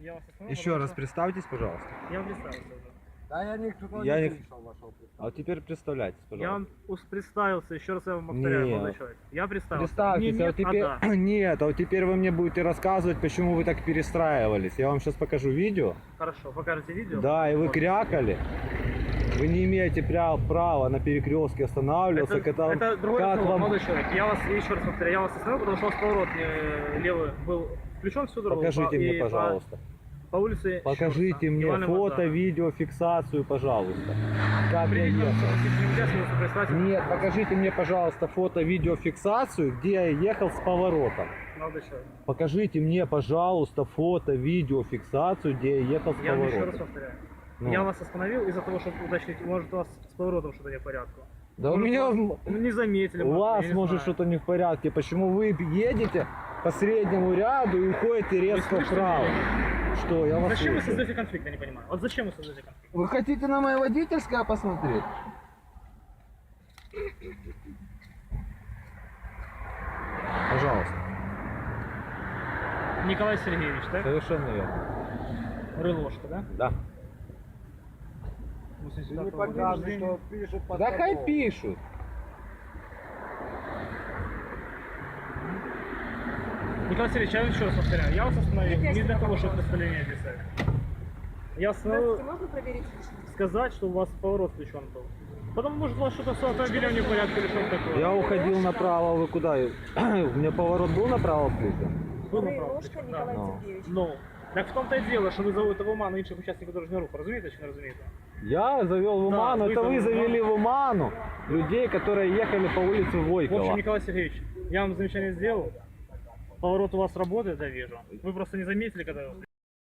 Я вас остановил. Еще потому раз что- представьтесь, пожалуйста. Я вам представился уже. Да я никто Я не не- слышал вашего А вот теперь представляйтесь, Я пожалуйста. вам ус- представился, еще раз я вам повторяю, Нет. молодой человек. Я представился. Представьтесь, Не а нет, вот теперь... а да. Нет, а вот теперь вы мне будете рассказывать, почему вы так перестраивались. Я вам сейчас покажу видео. Хорошо, покажете видео? Да, и вы Вот. крякали. Вы не имеете пря- права на перекрестке останавливаться, Это, когда это другой как разговор, вам... молодой человек. Я вас еще раз повторяю, я вас остановил, потому что у вас поворот э, левый был включен всю дорогу. Покажите по- мне, и по- пожалуйста. По, улице Покажите Щурса, мне Ивана фото, Богдана. видео, фиксацию, пожалуйста. Как я Приедем, ехал. если нельзя. Нет, покажите мне, пожалуйста, фото, видеофиксацию, где я ехал с поворотом. Молодой человек. Покажите мне, пожалуйста, фото, видеофиксацию, где я ехал с Я вам еще раз поворотом. повторяю. Ну. Я вас остановил из-за того, чтобы уточнить, может у вас с поворотом что-то не в порядке. Да у Может, меня... вас не заметили. У вас я не может знаю. что-то не в порядке. Почему вы едете по среднему ряду и уходите резко слышите вправо? меня? Что, я вас Зачем вы слышу. создаете конфликт, я не понимаю. Вот зачем вы создаете конфликт? Вы хотите на мое водительское посмотреть? Пожалуйста. Николай Сергеевич, так? Совершенно верно. Рылошка, да? Да. Ты 85 не рождения. что пишут Да хай пишут. Николай Сергеевич, я еще раз повторяю. Я вас остановил Нет, я не для сюда того, чтобы попала. представление писать. Я Здравствуйте, остановил можно проверить личность? сказать, что у вас поворот включен был. Потом, может, у вас что-то с автомобилем не в порядке или что-то такое. Я уходил направо, вы куда? У меня поворот был направо включен? Был Вы направо Ложка включен, Николай да. Ну. Сергеевич. Ну, так в том-то и дело, що ви заводите в оману інших учасників дорожнього руху. Розумієте чи не розумієте? Я завел в Да, оману, вы это вы завели в завели в оману людей, которые ехали по улице В общем, Войкова. Николай Сергеевич, я вам замечание сделал. Поворот у вас работает, я вижу. Вы просто не заметили, когда